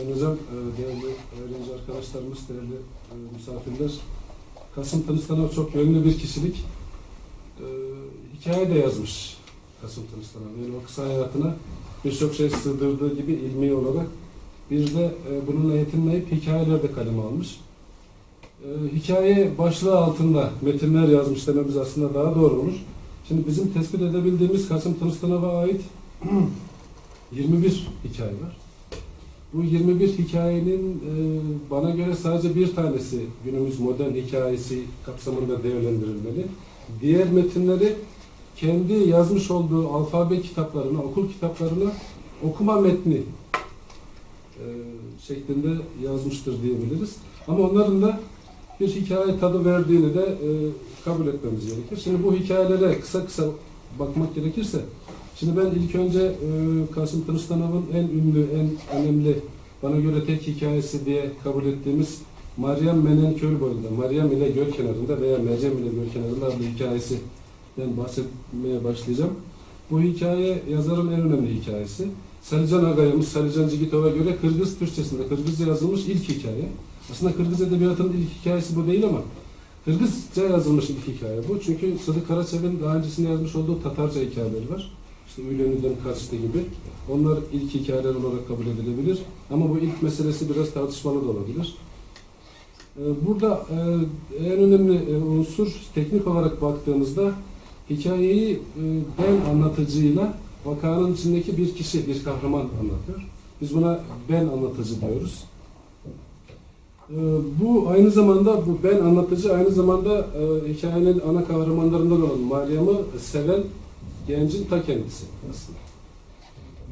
Sayın Hocam, e, değerli öğrenci arkadaşlarımız, değerli e, misafirler. Kasım Tınıstanov çok yönlü bir kişilik. E, hikaye de yazmış Kasım Tınıstanov. Yani o kısa hayatına birçok şey sığdırdığı gibi ilmi olarak bir de bununla yetinmeyip hikayeler de almış. Hikaye başlığı altında metinler yazmış dememiz aslında daha doğru olur. Şimdi bizim tespit edebildiğimiz Kasım Tınıstanov'a ait 21 hikaye var. Bu 21 hikayenin e, bana göre sadece bir tanesi günümüz modern hikayesi kapsamında değerlendirilmeli. Diğer metinleri kendi yazmış olduğu alfabe kitaplarına, okul kitaplarına okuma metni e, şeklinde yazmıştır diyebiliriz. Ama onların da bir hikaye tadı verdiğini de e, kabul etmemiz gerekir. Şimdi bu hikayelere kısa kısa bakmak gerekirse, şimdi ben ilk önce e, Kasım Tırıstanov'un en ünlü, en önemli, bana göre tek hikayesi diye kabul ettiğimiz Meryem Menen Köl boyunda, Meryem ile göl kenarında veya Meryem ile göl kenarında adlı hikayesinden bahsetmeye başlayacağım. Bu hikaye yazarın en önemli hikayesi. Salican Agayımız, Salican Cigitov'a göre Kırgız Türkçesinde, Kırgızca yazılmış ilk hikaye. Aslında Kırgız Edebiyatı'nın ilk hikayesi bu değil ama Kırgızca yazılmış ilk hikaye bu. Çünkü Sıdık Karaçev'in daha öncesinde yazmış olduğu Tatarca hikayeleri var. İşte Ülönü'den kaçtı gibi. Onlar ilk hikayeler olarak kabul edilebilir. Ama bu ilk meselesi biraz tartışmalı da olabilir. Ee, Burada e, en önemli e, unsur teknik olarak baktığımızda hikayeyi e, ben anlatıcıyla vakanın içindeki bir kişi, bir kahraman anlatıyor. Biz buna ben anlatıcı diyoruz. Ee, Bu aynı zamanda bu ben anlatıcı aynı zamanda hikayenin ana kahramanlarından olan Meryem'i seven gencin ta kendisi aslında.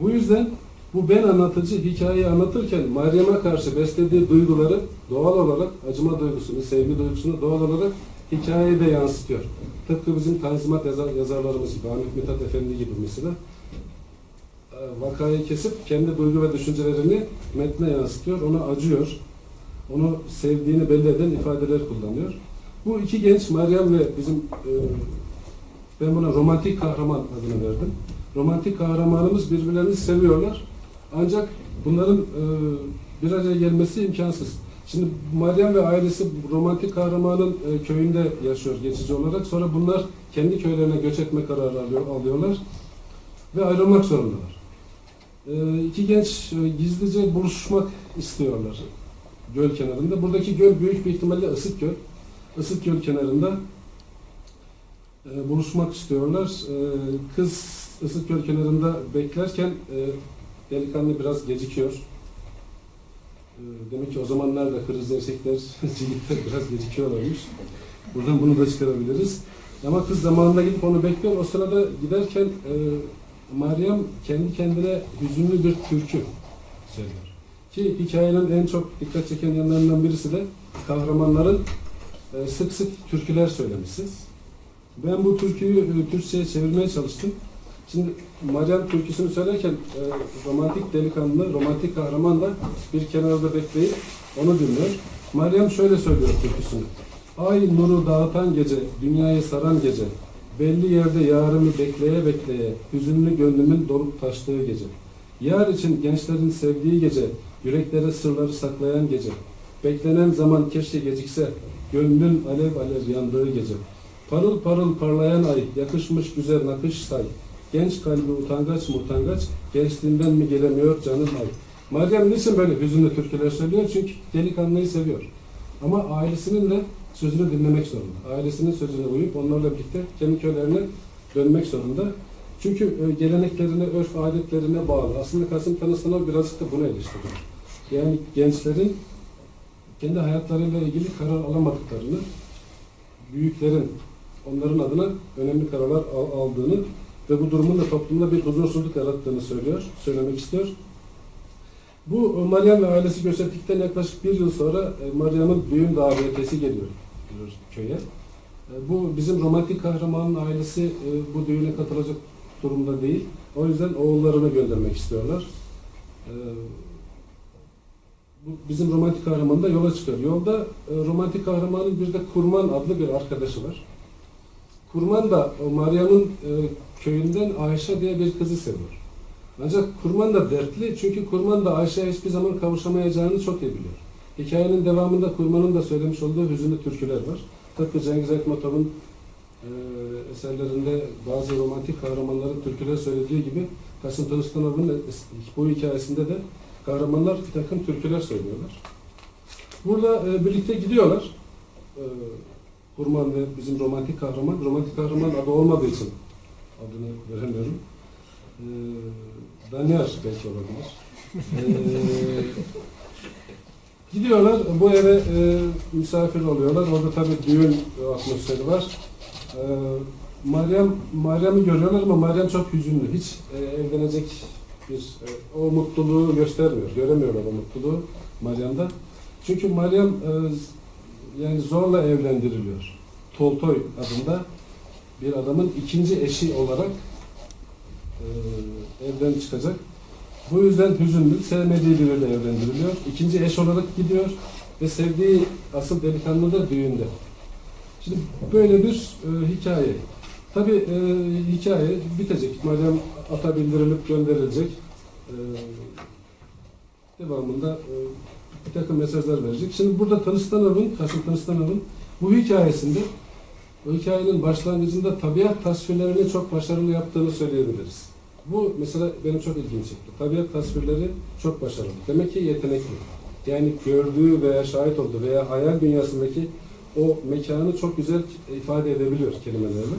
Bu yüzden bu ben anlatıcı hikayeyi anlatırken Meryem'e karşı beslediği duyguları doğal olarak acıma duygusunu, sevgi duygusunu doğal olarak hikayeye de yansıtıyor. Tıpkı bizim Tanzimat yazar, yazarlarımız gibi, Ahmet Mithat Efendi gibi mesela e, vakayı kesip kendi duygu ve düşüncelerini metne yansıtıyor, ona acıyor, onu sevdiğini belli eden ifadeler kullanıyor. Bu iki genç Meryem ve bizim e, ben buna romantik kahraman adını verdim. Romantik kahramanımız birbirlerini seviyorlar. Ancak bunların e, bir araya gelmesi imkansız. Şimdi Meryem ve ailesi romantik kahramanın e, köyünde yaşıyor geçici olarak. Sonra bunlar kendi köylerine göç etme kararı alıyor, alıyorlar ve ayrılmak zorundalar. E, iki genç e, gizlice buluşmak istiyorlar göl kenarında. Buradaki göl büyük bir ihtimalle Isık Göl. Isık Göl kenarında e, buluşmak istiyorlar. E, kız Isık Göl kenarında beklerken e, delikanlı biraz gecikiyor. E, demek ki o zamanlarda kırız erkekler cigitler biraz gecikiyorlarmış. Buradan bunu da çıkarabiliriz. Ama kız zamanında gidip onu bekliyor. O sırada giderken e, Meryem kendi kendine hüzünlü bir türkü söylüyor. Ki hikayenin en çok dikkat çeken yanlarından birisi de kahramanların e, sık sık türküler söylemesi. Ben bu türküyü e, Türkçe'ye çevirmeye çalıştım. Şimdi Meryem türküsünü söylerken e, romantik delikanlı, romantik kahraman da bir kenarda bekleyip onu dinliyor. Meryem şöyle söylüyor türküsünü. Ay nuru dağıtan gece, dünyayı saran gece, belli yerde yarımı bekleye bekleye, hüzünlü gönlümün dolup taştığı gece. Yar için gençlerin sevdiği gece, yüreklere sırları saklayan gece. Beklenen zaman keşke gecikse, gönlün alev alev yandığı gece. Parıl parıl parlayan ay, yakışmış güzel nakış say. Genç kalbi utangaç mı utangaç, gençliğinden mi gelemiyor canım ay. Meryem niçin böyle hüzünlü türküler söylüyor? Çünkü delikanlıyı seviyor. Ama ailesinin de sözünü dinlemek zorunda. Ailesinin sözüne uyup onlarla birlikte kendi köylerine dönmek zorunda. Çünkü e, geleneklerine, örf adetlerine bağlı. Aslında Kasım Tanısı'na birazcık da bunu eleştiriyor. Yani gençlerin kendi hayatlarıyla ilgili karar alamadıklarını, büyüklerin onların adına önemli kararlar al- aldığını ve bu durumun da toplumda bir huzursuzluk yarattığını söylüyor, söylemek istiyor. Bu e, Meryem ve ailesi göç ettikten yaklaşık bir yıl sonra e, Meryem'in düğün davetiyesi geliyor köye. E, Bu bizim romantik kahramanın ailesi bu düğüne katılacak durumda değil. O yüzden oğullarını göndermek istiyorlar. Bizim romantik kahraman da yola çıkıyor. Yolda romantik kahramanın bir de Kurman adlı bir arkadaşı var. Kurman da o Meryem'in e, köyünden Ayşe diye bir kızı seviyor. Ancak kurman da dertli çünkü kurman da Ayşe'ye hiçbir zaman kavuşamayacağını çok iyi biliyor. Hikayenin devamında kurmanın da söylemiş olduğu hüzünlü türküler var. Tıpkı Cengiz Aytmatov'un e, eserlerinde bazı romantik kahramanların türküler söylediği gibi Kasım es- bu hikayesinde de kahramanlar bir takım türküler söylüyorlar. Burada e, birlikte gidiyorlar. E, Kurman ve bizim romantik kahraman. Romantik kahraman adı olmadığı için adını veremiyorum. E, Danyar belki olabilir. E, gidiyorlar bu eve e, misafir oluyorlar. Orada tabii düğün atmosferi var. E, Meryem Meryem'i görüyorlar ama Meryem çok hüzünlü. Hiç e, evlenecek bir e, o mutluluğu göstermiyor. Göremiyorlar o mutluluğu Meryem'de. Çünkü Meryem e, yani zorla evlendiriliyor. Toltoy adında bir adamın ikinci eşi olarak e, evden çıkacak. Bu yüzden hüzünlü, sevmediği biriyle evlendiriliyor. İkinci eş olarak gidiyor ve sevdiği asıl delikanlı da düğünde. Şimdi böyle bir e, hikaye. Tabi e, hikaye bitecek. Meryem ata bildirilip gönderilecek. E, devamında e, bir takım mesajlar verecek. Şimdi burada Tanıstanov'un, Kasım Tanıstanov'un bu hikayesinde o hikayenin başlangıcında tabiat tasvirlerini çok başarılı yaptığını söyleyebiliriz. Bu mesela benim çok ilgimi çekti. Tabiat tasvirleri çok başarılı. Demek ki yetenekli. Yani gördüğü veya şahit olduğu veya hayal dünyasındaki o mekanı çok güzel ifade edebiliyor kelimelerle.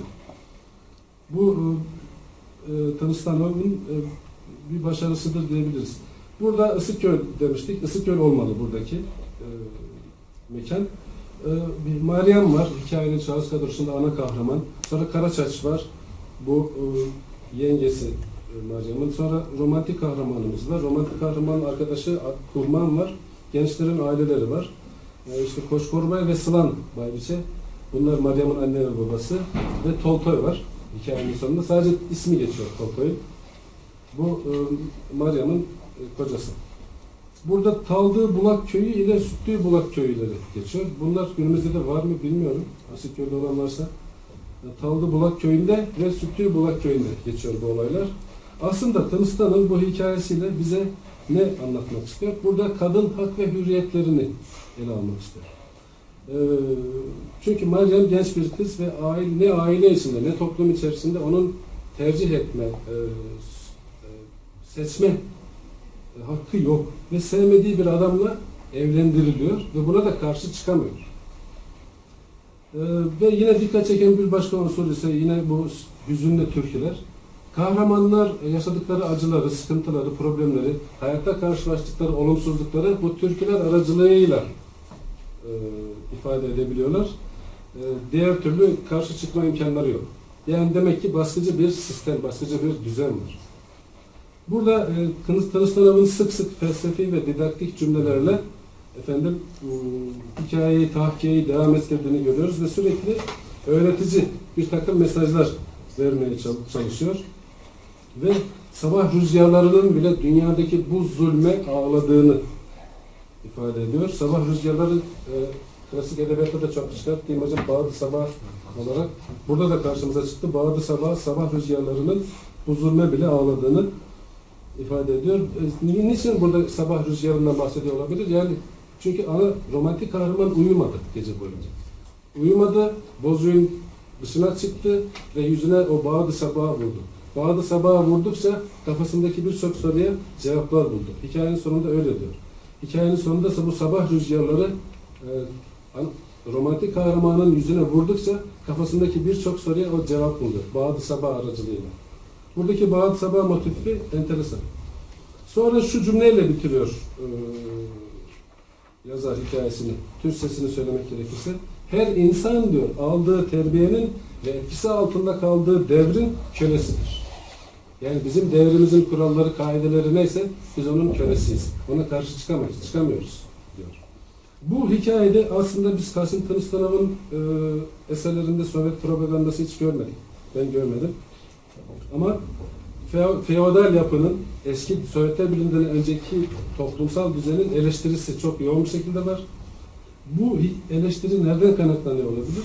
Bu e, e, Tanıstanov'un e, bir başarısıdır diyebiliriz. Burada Isıkgöl demiştik. Isıkgöl olmalı buradaki e, mekan. E, bir Meryem var. Hikayenin şahıs kadrosunda ana kahraman. Sonra Karaçaç var. Bu e, yengesi e, Meryem'in. Sonra romantik kahramanımız var. Romantik kahramanın arkadaşı Kurman var. Gençlerin aileleri var. E, işte Koşkorbay ve Sılan Baybiçe. Bunlar Meryem'in anne ve babası. Ve Toltoy var hikayenin sonunda. Sadece ismi geçiyor Toltoy'un. Bu e, Meryem'in kocası. Burada Taldığı Bulak Köyü ile Sütlü Bulak Köyüleri geçiyor. Bunlar günümüzde de var mı bilmiyorum. Asit köyde olan varsa. Taldı Bulak Köyü'nde ve Sütlü Bulak Köyü'nde geçiyor bu olaylar. Aslında Tınıstan'ın bu hikayesiyle bize ne anlatmak istiyor? Burada kadın hak ve hürriyetlerini ele almak istiyor. Ee, çünkü Meryem genç bir kız ve aile, ne aile içinde ne toplum içerisinde onun tercih etme, e, e, seçme hakkı yok ve sevmediği bir adamla evlendiriliyor ve buna da karşı çıkamıyor. Ee, ve yine dikkat çeken bir başka unsur ise yine bu hüzünlü türküler. Kahramanlar yaşadıkları acıları, sıkıntıları, problemleri, hayatta karşılaştıkları olumsuzlukları bu türküler aracılığıyla e, ifade edebiliyorlar. E, diğer türlü karşı çıkma imkanları yok. Yani demek ki baskıcı bir sistem, baskıcı bir düzen var. Burada e, Kınız Tanıştanov'un sık sık felsefi ve didaktik cümlelerle efendim ıı, hikayeyi, tahkiyeyi devam ettirdiğini görüyoruz ve sürekli öğretici bir takım mesajlar vermeye çal- çalışıyor. Ve sabah rüzgarlarının bile dünyadaki bu zulme ağladığını ifade ediyor. Sabah rüzgarları e, klasik edebiyatta da çok çıkarttığım hocam Bağdı Sabah olarak burada da karşımıza çıktı. Bağdı Sabah, sabah rüzgarlarının bu zulme bile ağladığını ifade ediyor. E, ni- niçin burada sabah rüzgarından bahsediyor olabilir? Yani çünkü ana romantik kahraman uyumadı gece boyunca. Uyumadı, bozuyun dışına çıktı ve yüzüne o bağdı sabaha vurdu. Bağdı sabaha vurdukça kafasındaki birçok soruya cevaplar buldu. Hikayenin sonunda öyle diyor. Hikayenin sonunda ise bu sabah rüzgarları e, an- romantik kahramanın yüzüne vurdukça kafasındaki birçok soruya o cevap buldu. Bağdı sabah aracılığıyla. Buradaki Bağdı sabah motifi enteresan. Sonra şu cümleyle bitiriyor e, yazar hikayesini, Türkçesini söylemek gerekirse. Her insan diyor aldığı terbiyenin ve etkisi altında kaldığı devrin kölesidir. Yani bizim devrimizin kuralları, kaideleri neyse biz onun kölesiyiz. Ona karşı çıkamayız, çıkamıyoruz diyor. Bu hikayede aslında biz Kasım Kılıçdaroğlu'nun e, eserlerinde Sovyet propagandası hiç görmedik. Ben görmedim. Ama feo- feodal yapının eski Sovyetler Birliği'nden önceki toplumsal düzenin eleştirisi çok yoğun bir şekilde var. Bu eleştiri nereden kaynaklanıyor olabilir?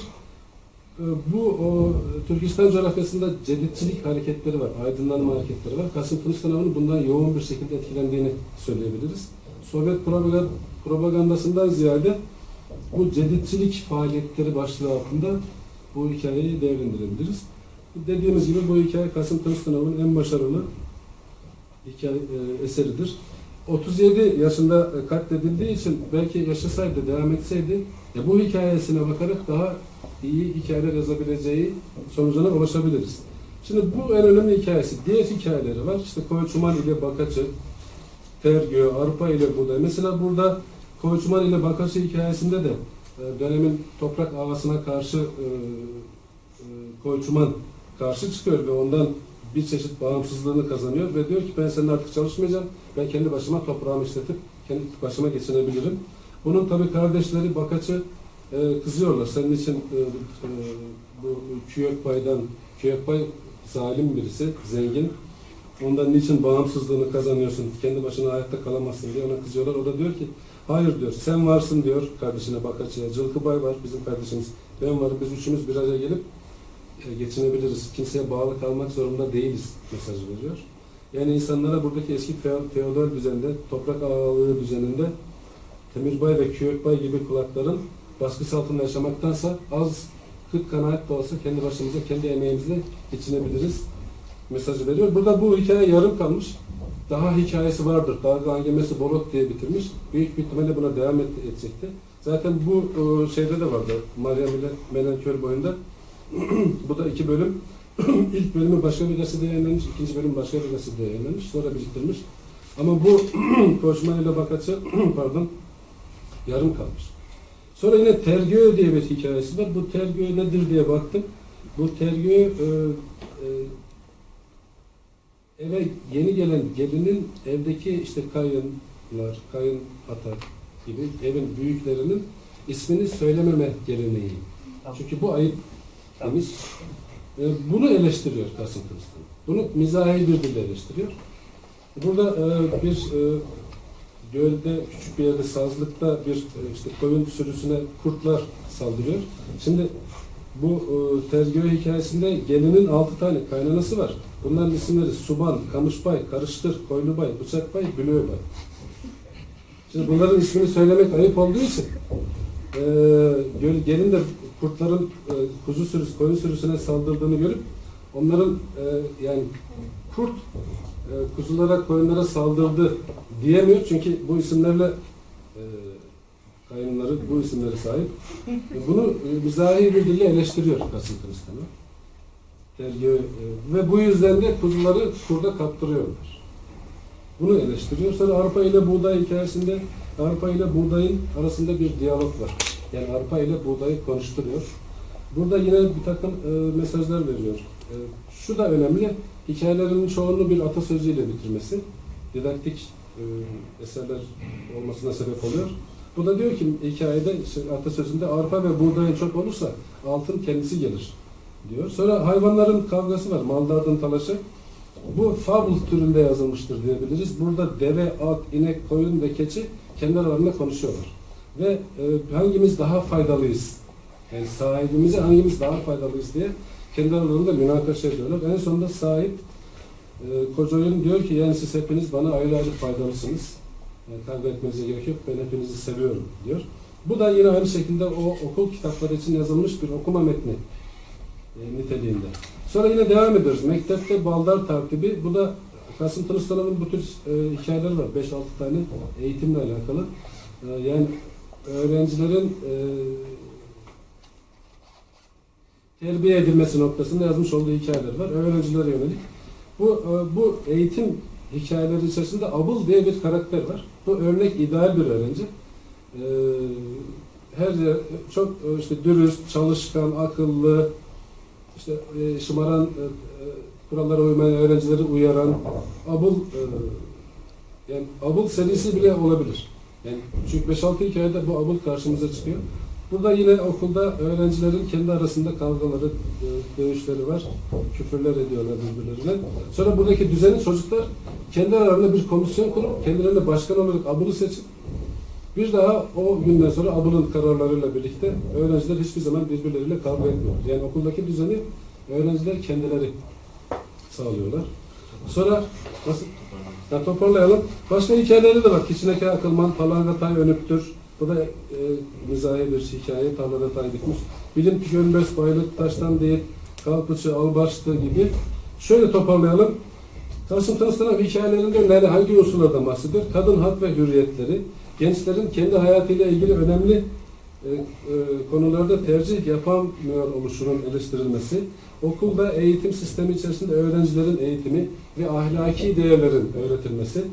e, bu o, Türkistan coğrafyasında ceditçilik hareketleri var, aydınlanma hareketleri var. Kasım sınavının bundan yoğun bir şekilde etkilendiğini söyleyebiliriz. Sovyet propagand- propagandasından ziyade bu ceditçilik faaliyetleri başlığı altında bu hikayeyi değerlendirebiliriz. Dediğimiz gibi bu hikaye Kasım sınavının en başarılı hikaye e, eseridir. 37 yaşında e, katledildiği için belki yaşasaydı, devam etseydi e, bu hikayesine bakarak daha iyi hikayeler yazabileceği sonucuna ulaşabiliriz. Şimdi bu en önemli hikayesi. Diğer hikayeleri var. İşte Koyçuman ile Bakaçı, Tergö, Arpa ile Buğday. Mesela burada Koyçuman ile Bakaçı hikayesinde de e, dönemin toprak ağasına karşı e, e, Koyçuman karşı çıkıyor ve ondan bir çeşit bağımsızlığını kazanıyor ve diyor ki ben seninle artık çalışmayacağım. Ben kendi başıma toprağımı işletip kendi başıma geçinebilirim. Bunun tabii kardeşleri Bakaçı e, kızıyorlar. Senin için e, e, bu Küyökbay'dan, Küyökbay zalim birisi, zengin. Ondan niçin bağımsızlığını kazanıyorsun, kendi başına hayatta kalamazsın diye ona kızıyorlar. O da diyor ki, hayır diyor, sen varsın diyor kardeşine Bakaçı'ya. Cılkıbay var bizim kardeşimiz, ben varım, biz üçümüz bir araya gelip geçinebiliriz. Kimseye bağlı kalmak zorunda değiliz mesajı veriyor. Yani insanlara buradaki eski feo- feodal düzende, toprak ağalığı düzeninde Temirbay ve Küyökbay gibi kulakların baskısı altında yaşamaktansa az kırk kanaat da olsa kendi başımıza, kendi emeğimizle geçinebiliriz mesajı veriyor. Burada bu hikaye yarım kalmış. Daha hikayesi vardır. Dalga gemisi Bolot diye bitirmiş. Büyük bir ihtimalle buna devam edecekti. Zaten bu e, şeyde de vardı. Meryem ile Melenköy boyunda. bu da iki bölüm. İlk bölümü başka bir gazetede yayınlanmış, ikinci bölüm başka bir gazetede yayınlanmış. Sonra biriktirmiş. Ama bu Koçman ile Bakaçı pardon yarım kalmış. Sonra yine Tergö diye bir hikayesi var. Bu Tergö nedir diye baktım. Bu Tergö e, e, eve yeni gelen gelinin evdeki işte kayınlar, kayın ata gibi evin büyüklerinin ismini söylememe geleneği. Çünkü bu ayıp Demiş. E, bunu eleştiriyor Kasım Kılıçdaroğlu. Bunu mizahi bir dille eleştiriyor. Burada e, bir e, gölde, küçük bir yerde, sazlıkta bir e, işte koyun sürüsüne kurtlar saldırıyor. Şimdi bu e, Tergöy hikayesinde gelinin altı tane kaynanası var. Bunların isimleri Suban, Kamışbay, Karıştır, Koynubay, Bıçakbay, Bülöğbay. Şimdi bunların ismini söylemek ayıp olduğu için e, gelin de kurtların e, kuzu sürüsü, koyun sürüsüne saldırdığını görüp onların e, yani kurt e, kuzulara, koyunlara saldırdı diyemiyor çünkü bu isimlerle e, kayınları bu isimlere sahip. E, Bunu e, mizahi bir dille eleştiriyor Kasım. Tergö, e, ve bu yüzden de kuzuları kurda kaptırıyorlar. Bunu eleştiriyor. Sonra arpa ile buğday hikayesinde arpa ile buğdayın arasında bir diyalog var. Yani arpa ile buğdayı konuşturuyor. Burada yine bir takım e, mesajlar veriyor. E, şu da önemli. Hikayelerinin çoğunu bir atasözüyle bitirmesi. Didaktik e, eserler olmasına sebep oluyor. Bu da diyor ki hikayede işte atasözünde arpa ve buğdayın çok olursa altın kendisi gelir diyor. Sonra hayvanların kavgası var. Maldardın talaşı. Bu fable türünde yazılmıştır diyebiliriz. Burada deve, at, inek, koyun ve keçi kendi aralarında konuşuyorlar. Ve e, hangimiz daha faydalıyız? Yani sahibimize hangimiz daha faydalıyız diye kendi aralarında münakaşa ediyorlar. En sonunda sahip e, koca diyor ki yani siz hepiniz bana ayrı ayrı faydalısınız. Yani kavga etmenize gerek yok. Ben hepinizi seviyorum diyor. Bu da yine aynı şekilde o okul kitapları için yazılmış bir okuma metni e, niteliğinde. Sonra yine devam ediyoruz. Mektepte baldar takibi. Bu da Kasım Kılıçdaroğlu'nun bu tür e, hikayeleri var. 5-6 tane eğitimle alakalı. E, yani öğrencilerin e, terbiye edilmesi noktasında yazmış olduğu hikayeler var. Öğrencilere yönelik. Bu e, bu eğitim hikayeleri içerisinde Abul diye bir karakter var. Bu örnek ideal bir öğrenci. E, her yer- çok e, işte dürüst, çalışkan, akıllı, işte e, şımaran, e, e, kurallara uymayan öğrencileri uyaran Abul e, yani Abul serisi bile olabilir. Yani çünkü 5-6 hikayede bu Abul karşımıza çıkıyor. Burada yine okulda öğrencilerin kendi arasında kavgaları, e, dövüşleri var. Küfürler ediyorlar birbirlerine. Sonra buradaki düzeni çocuklar kendi aralarında bir komisyon kurup kendilerine başkan olarak Abul'u seçip Bir daha o günden sonra abılın kararlarıyla birlikte öğrenciler hiçbir zaman birbirleriyle kavga etmiyor. Yani okuldaki düzeni öğrenciler kendileri sağlıyorlar. Sonra nasıl? Ya toparlayalım. Başka hikayeleri de var. Kiçineke Akılman, Talangatay Önüptür. Bu da e, mizahi bir hikaye. Tarlada tay dikmiş. Bilim ki Gönböz, Baylık, Taştan değil, Kalpıçı, Albaştı gibi. Şöyle toparlayalım. Kasım Tanıştıran hikayelerinde nerede hangi unsurlardan bahsediyor? Kadın hak ve hürriyetleri, gençlerin kendi hayatıyla ilgili önemli konularda tercih yapamıyor oluşunun eleştirilmesi, okulda eğitim sistemi içerisinde öğrencilerin eğitimi ve ahlaki değerlerin öğretilmesi,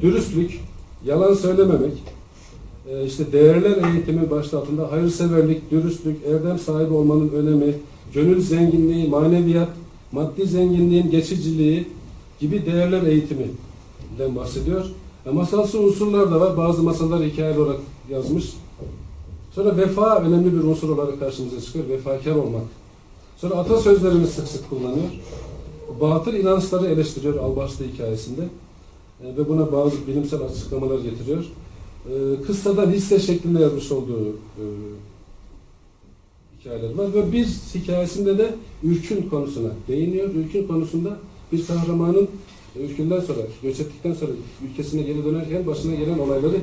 dürüstlük, yalan söylememek, e, işte değerler eğitimi başta altında hayırseverlik, dürüstlük, erdem sahibi olmanın önemi, gönül zenginliği, maneviyat, maddi zenginliğin geçiciliği gibi değerler eğitiminden bahsediyor. E, masalsı unsurlar da var. Bazı masallar hikayeli olarak yazmış. Sonra vefa önemli bir unsur olarak karşımıza çıkıyor. Vefakar olmak. Sonra atasözlerini sık sık kullanıyor. Batıl inançları eleştiriyor Albarslı hikayesinde. E, ve buna bazı bilimsel açıklamalar getiriyor. E, kıssadan hisse şeklinde yazmış olduğu e, hikayeler var. Ve bir hikayesinde de ürkün konusuna değiniyor. Ürkün konusunda bir kahramanın ürkünden sonra, göç ettikten sonra ülkesine geri dönerken başına gelen olayları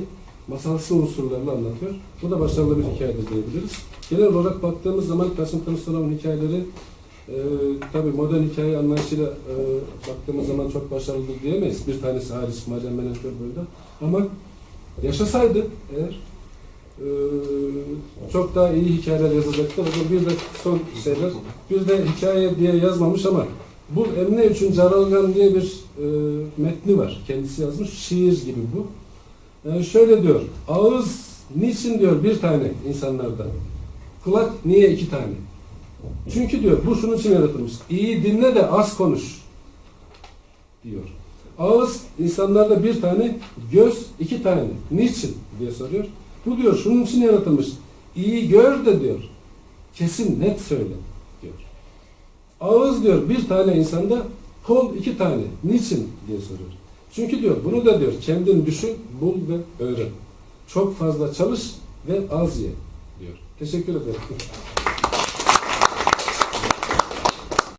masalsı unsurlarla anlatıyor. Bu da başarılı bir hikayedir diyebiliriz. Genel olarak baktığımız zaman Kasım Kılıçdaroğlu'nun hikayeleri e, tabii modern hikaye anlayışıyla e, baktığımız zaman çok başarılıdır diyemeyiz. Bir tanesi hariç Maden Menekör boyunda. Ama yaşasaydı eğer e, çok daha iyi hikayeler yazacaktı. Bugün bir de son şeyler, bir de hikaye diye yazmamış ama bu Emine için Caralgan diye bir e, metni var. Kendisi yazmış. Şiir gibi bu. E, şöyle diyor. Ağız niçin diyor bir tane insanlarda? Kulak niye iki tane? Çünkü diyor bu şunun için yaratılmış. İyi dinle de az konuş diyor. Ağız insanlarda bir tane, göz iki tane. Niçin diye soruyor. Bu diyor şunun için yaratılmış. İyi gör de diyor. Kesin net söyle diyor. Ağız diyor bir tane insanda, kol iki tane. Niçin diye soruyor. Çünkü diyor bunu da diyor kendin düşün, bul ve öğren. Çok fazla çalış ve az ye diyor. Teşekkür ederim.